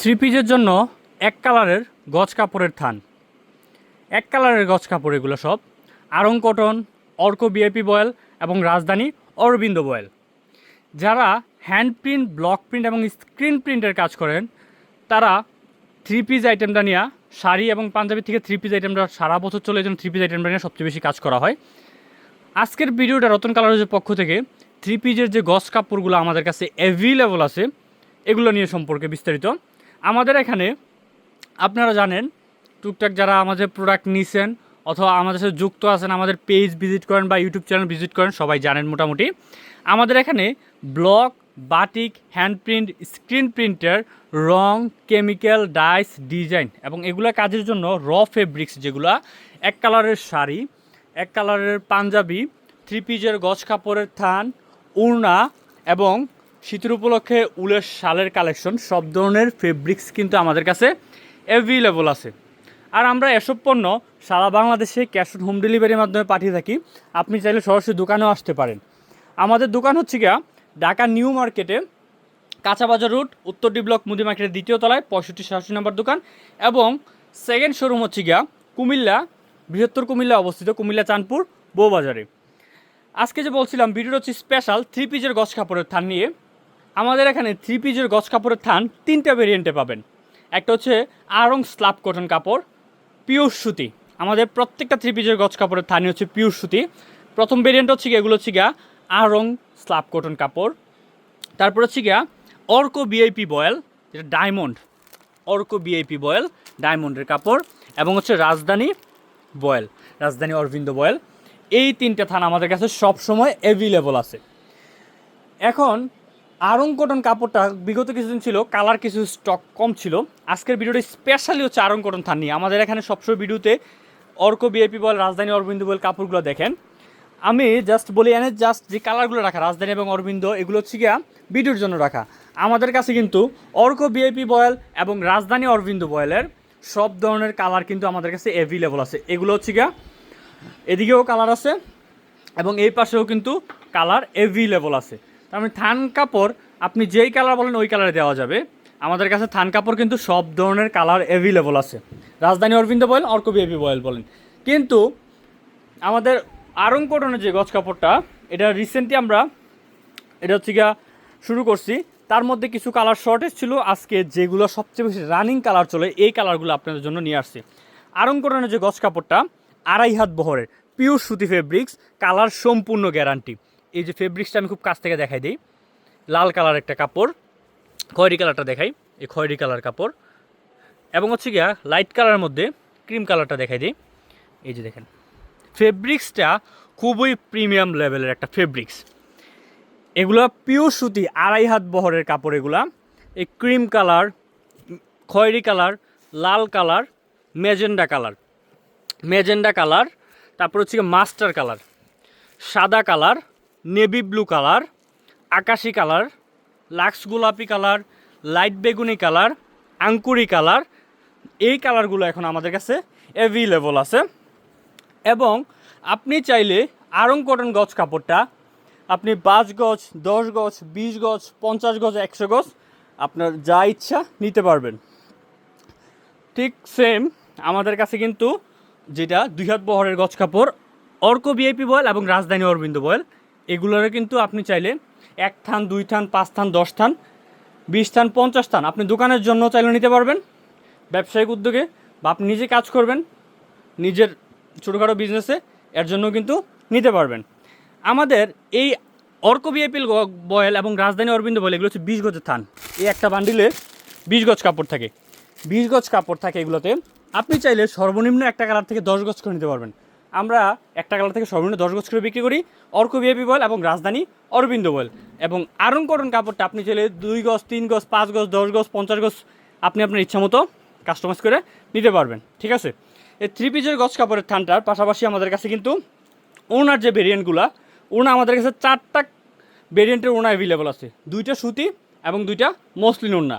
Three পিসের জন্য এক কালারের গজ কাপড়ের থান। এক কালারের গজ কাপড় এগুলো সব। Aarong cotton, Arko BIP voile এবং রাজধানী অরবিন্দ বয়েল। যারা হ্যান্ড প্রিন্ট, ব্লক প্রিন্ট এবং স্ক্রিন প্রিন্টের কাজ করেন, তারা থ্রি পিস আইটেমটা নিয়ে, শাড়ি এবং পাঞ্জাবি থেকে থ্রি পিস আইটেমটা সারা বছর চলে জন্য থ্রি পিস আইটেমটা নিয়ে সবচেয়ে বেশি কাজ করা হয়। আজকের ভিডিওটা রতন কালারের পক্ষ থেকে থ্রি পিজের যে গস কাপড়গুলো আমাদের কাছে অ্যাভেলেবল আছে, এগুলো নিয়ে সম্পর্কে বিস্তারিত। আমাদের এখানে আপনারা জানেন, টুকটাক যারা আমাদের প্রোডাক্ট নিছেন অথবা আমাদের সাথে যুক্ত আছেন, আমাদের পেজ ভিজিট করেন বা ইউটিউব চ্যানেল ভিজিট করেন, সবাই জানেন মোটামুটি। আমাদের এখানে block batik hand print screen printer রং কেমিক্যাল ডাইস ডিজাইন এবং এগুলো কাজের জন্য র ফেব্রিক্স যেগুলো, এক কালারের শাড়ি, এক কালারের পাঞ্জাবি থ্রি পিজের গজ কাপড়ের থান, উড়না এবং শীতের উপলক্ষে উলের শালের কালেকশন, সব ধরনের ফেব্রিক্স কিন্তু আমাদের কাছে অ্যাভেলেবল আছে। আর আমরা এসব পণ্য সারা বাংলাদেশে ক্যাশ অন হোম ডেলিভারির মাধ্যমে পাঠিয়ে থাকি। আপনি চাইলে সরাসরি দোকানেও আসতে পারেন। আমাদের দোকান হচ্ছে গিয়া ঢাকা নিউ মার্কেটে কাঁচাবাজার রুট উত্তর ডি ব্লক মুদি মার্কেটের দ্বিতীয় তলায়, পঁয়ষট্টি সাতষট্টি নম্বর দোকান এবং সেকেন্ড শোরুম হচ্ছে গিয়া কুমিল্লা, বৃহত্তর কুমিল্লা অবস্থিত কুমিল্লা চাঁদপুর বউবাজারে আজকে যে বলছিলাম, ভিডিওটা হচ্ছে স্পেশাল থ্রি পিজের গছ কাপড়ের থান নিয়ে। আমাদের এখানে থ্রি পিজের গছ কাপড়ের থান তিনটা ভেরিয়েন্টে পাবেন। একটা হচ্ছে আরং স্ল্যাব কটন কাপড় পিওর সুতি। আমাদের প্রত্যেকটা থ্রি পিজের গছ কাপড়ের থানই হচ্ছে পিওর সুতি। প্রথম ভেরিয়েন্ট হচ্ছে গিয়া, এগুলো হচ্ছে গিয়া আরং স্ল্যাব কটন কাপড়। তারপর হচ্ছে গিয়া অর্ক বিআইপি বয়েল, যেটা ডায়মন্ড অর্ক বিআইপি বয়েল ডায়মন্ডের কাপড়, এবং হচ্ছে রাজধানী বয়েল, রাজধানী অরবিন্দ বয়েল। এই তিনটে থান আমাদের কাছে সব সময় অ্যাভেলেবল আছে। এখন আরং কটন কাপড়টা বিগত কিছুদিন ছিল, কালার কিছু স্টক কম ছিল। আজকের ভিডিওটা স্পেশালি হচ্ছে আরং কটন থান নিয়ে। আমাদের এখানে সবসময় ভিডিওতে অর্ক বিআইপি বল, রাজধানী অরবিন্দ বল কাপড়গুলো দেখেন। আমি জাস্ট বলি, এনে জাস্ট যে কালারগুলো রাখা, রাজধানী এবং অরবিন্দ, এগুলো হচ্ছে গিয়া ভিডিওর জন্য রাখা। আমাদের কাছে কিন্তু অর্ক বিআইপি বয়েল এবং রাজধানী অরবিন্দ বয়েলের সব ধরনের কালার কিন্তু আমাদের কাছে অ্যাভেলেবল আছে। এগুলো হচ্ছে গিয়া, এদিকেও কালার আছে এবং এই পাশেও কিন্তু কালার অ্যাভেলেবল আছে। তার মানে থান কাপড়, আপনি যেই কালার বলেন ওই কালারে দেওয়া যাবে। আমাদের কাছে থান কাপড় কিন্তু সব ধরনের কালার অ্যাভেলেবল আছে। Rajdhani Arabinda voile Arko BAB voile বলেন। কিন্তু আমাদের আরং কটনের যে গজ কাপড়টা, এটা রিসেন্টলি আমরা, এটা হচ্ছে গিয়া শুরু করছি। তার মধ্যে কিছু কালার শর্টেজ ছিল। আজকে যেগুলো সবচেয়ে বেশি রানিং কালার চলে, এই কালারগুলো আপনাদের জন্য নিয়ে আসছি। আরং কটনের যে গজ কাপড়টা, আড়াই হাত বহরের পিওর সুতি ফেব্রিক্স কালার সম্পূর্ণ গ্যারান্টি এই যে ফেব্রিক্সটা আমি খুব কাছ থেকে দেখাই দিই। লাল কালার একটা কাপড়, খয়েরি কালারটা দেখাই, এই খয়েরি কালার কাপড়। এবং হচ্ছে গিয়া লাইট কালারের মধ্যে ক্রিম কালারটা দেখাই দিই। এই যে দেখেন ফেব্রিক্সটা খুবই প্রিমিয়াম লেভেলের একটা ফেব্রিক্স এগুলো পিওর সুতি আড়াই হাত বহরের কাপড় এগুলা। এই ক্রিম কালার খয়েরি কালার লাল colour magenta colour magenta colour তারপর হচ্ছে মাস্টার কালার সাদা কালার নেভি ব্লু কালার, আকাশি কালার, লাক্স গোলাপি কালার, লাইট বেগুনি কালার, আঙ্কুরি কালার, এই কালারগুলো এখন আমাদের কাছে অ্যাভেলেবল আছে। এবং আপনি চাইলে আরং কটন গজ কাপড়টা, আপনি পাঁচ গজ দশ গজ বিশ গজ পঞ্চাশ গজ একশো গজ আপনার যা ইচ্ছা নিতে পারবেন। ঠিক সেম আমাদের কাছে কিন্তু যেটা দুই হাত বহরের গজ কাপড়, অর্ক বিআইপি বয়েল এবং রাজধানী অরবিন্দ বয়েল এগুলোর কিন্তু আপনি চাইলে এক থান, দুই থান, পাঁচ থান, দশ থান, বিশ থান, পঞ্চাশ থান আপনি দোকানের জন্য চাইলে নিতে পারবেন। ব্যবসায়িক উদ্যোগে বা আপনি নিজে কাজ করবেন, নিজের ছোটোখাটো বিজনেসে এর জন্য কিন্তু নিতে পারবেন। আমাদের এই অর্ক বিআইপিল বয়েল এবং রাজধানী অরবিন্দ বয়েল, এগুলো হচ্ছে বিশ গজের থান। এই একটা বান্ডিলে বিশ গজ কাপড় থাকে। বিশ গজ কাপড় থাকে এগুলোতে। আপনি চাইলে সর্বনিম্ন একটা কালার থেকে দশ গজ করে নিতে পারবেন। আমরা একটা কালার থেকে সর্বনিম্ন দশ গজ করে বিক্রি করি। অর্ক বিআইপি বল এবং রাজধানী অরবিন্দ বল। এবং আরং কটন কাপড়টা আপনি চাইলে দুই গজ, তিন গজ, পাঁচ গজ, দশ গজ, পঞ্চাশ গজ আপনি আপনার ইচ্ছা মতো কাস্টমাইজ করে নিতে পারবেন। ঠিক আছে? এই থ্রি পিসের গজ কাপড়ের থানটার পাশাপাশি আমাদের কাছে কিন্তু ওনার যে ভেরিয়েন্টগুলো ওনা আমাদের কাছে চারটা ভেরিয়েন্টের ওনা অ্যাভেলেবল আছে। দুইটা সুতি এবং দুইটা মসলিন ওড়না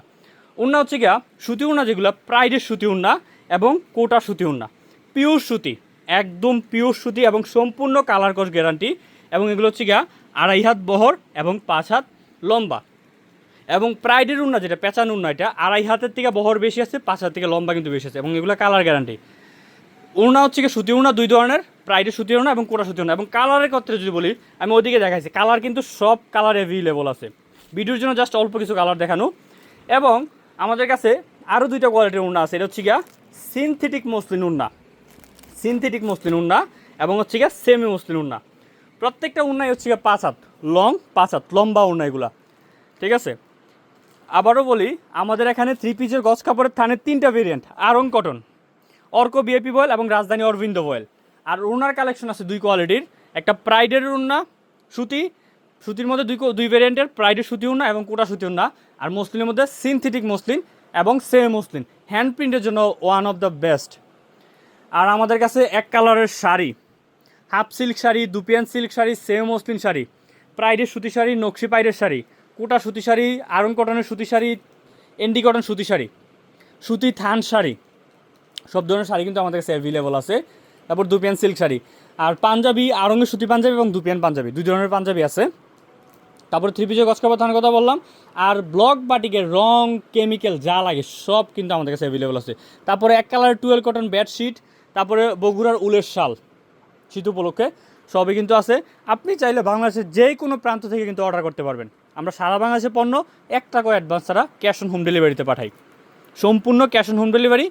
ওড়না হচ্ছে গিয়া সুতি ওড়না যেগুলো প্রাইডের সুতি ওড়না এবং কোটা সুতি ওড়না পিওর সুতি। একদম পিওর সুতি এবং সম্পূর্ণ কালার কস গ্যারান্টি এবং এগুলো হচ্ছে গিয়া আড়াই হাত বহর এবং পাঁচ হাত লম্বা। এবং প্রাইডের উন্না যেটা পেঁচান উন্না এটা, আড়াই হাতের থেকে বহর বেশি আছে, পাঁচ হাত থেকে লম্বা কিন্তু বেশি আছে এবং এগুলো কালার গ্যারান্টি উড়না হচ্ছে কি সুতি উড়না দুই ধরনের প্রাইডের সুতি উড়না এবং কোটা সুতি উড়না এবং কালারের ক্ষেত্রে যদি বলি, আমি ওদিকে দেখাইছি কালার কিন্তু সব কালার অ্যাভেলেবল আছে। ভিডিওর জন্য জাস্ট অল্প কিছু কালার দেখানো। এবং আমাদের কাছে আরও দুইটা কোয়ালিটির উড়না আছে, এটা হচ্ছে গিয়া সিনথেটিক মসলিন উড়না সিনথেটিক মসলিন উন্না এবং হচ্ছে গিয়া সেমি মসলিন উন্না। প্রত্যেকটা উড়নাই হচ্ছে গিয়া পাঁচ হাত লং পাঁচ হাত লম্বা উড়না এগুলা। ঠিক আছে? আবারও বলি, আমাদের এখানে থ্রি পিসের গছ কাপড়ের থানের তিনটা variant Aarong cotton Arko BAP voile এবং রাজধানী অরবিন্দ বয়েল আর উনার কালেকশন আছে দুই কোয়ালিটির একটা প্রাইডের উন্না, সুতি, সুতির মধ্যে দুই দুই ভেরিয়েন্টের প্রাইডের সুতি উন্না এবং কোটা সুতি উন্না। আর মসলিনের মধ্যে সিনথেটিক মসলিন এবং সেম মসলিন হ্যান্ড প্রিন্টের জন্য ওয়ান অফ দ্য বেস্ট আর আমাদের কাছে এক কালারের sari. Half silk sari, dupion silk sari, same muslin sari. প্রাইডের সুতি শাড়ি, নকশি পাইডের শাড়ি। কোটা সুতি শাড়ি, আরং কটনের সুতি শাড়ি, এন্ডি কটন সুতি শাড়ি। সুতি থান শাড়ি। সব ধরনের শাড়ি কিন্তু আমাদের কাছে অ্যাভেলেবল আছে। তারপর দুপিয়ান সিল্ক শাড়ি। আর পাঞ্জাবি আরঙ্গের সুতি পাঞ্জাবি এবং দুপিয়ান পাঞ্জাবি। দুই ধরনের পাঞ্জাবি আছে। তারপর থ্রি পিসের গছকাপড় থানার কথা বললাম। আর ব্লক বাটিকের রং কেমিক্যাল যা লাগে সব কিন্তু আমাদের কাছে অ্যাভেলেবল আছে। তারপরে এক কালার টুয়েলভ কটন বেডশিট তারপরে বগুড়ার উলের শাল, শীত উপলক্ষে। সবই কিন্তু আছে। আপনি চাইলে বাংলাদেশের যে কোনো প্রান্ত থেকে কিন্তু অর্ডার করতে পারবেন। আমরা সারা বাংলাদেশে পণ্য এক টাকা অ্যাডভান্স ছাড়া ক্যাশ অন হোম ডেলিভারিতে পাঠাই। সম্পূর্ণ cash on home delivery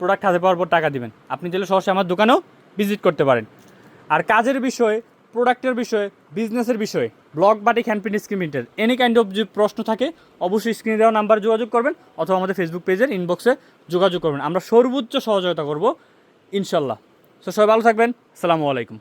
product হাতে পাওয়ার পর টাকা দিবেন। আপনি চাইলে সহসে আমার দোকানেও ভিজিট করতে পারেন। আর কাজের বিষয়ে প্রোডাক্টের বিষয়ে বিজনেসের বিষয়ে blog batik hand print screen প্রিন্টের এনি কাইন্ড অফ যদি প্রশ্ন থাকে, অবশ্যই স্ক্রিনে দেওয়া নাম্বার যোগাযোগ করবেন, অথবা আমাদের ফেসবুক পেজের ইনবক্সে যোগাযোগ করবেন। আমরা সর্বোচ্চ সহযোগিতা করব ইনশাল্লাহ। তো সবাই ভালো থাকবেন। আসসালামু আলাইকুম।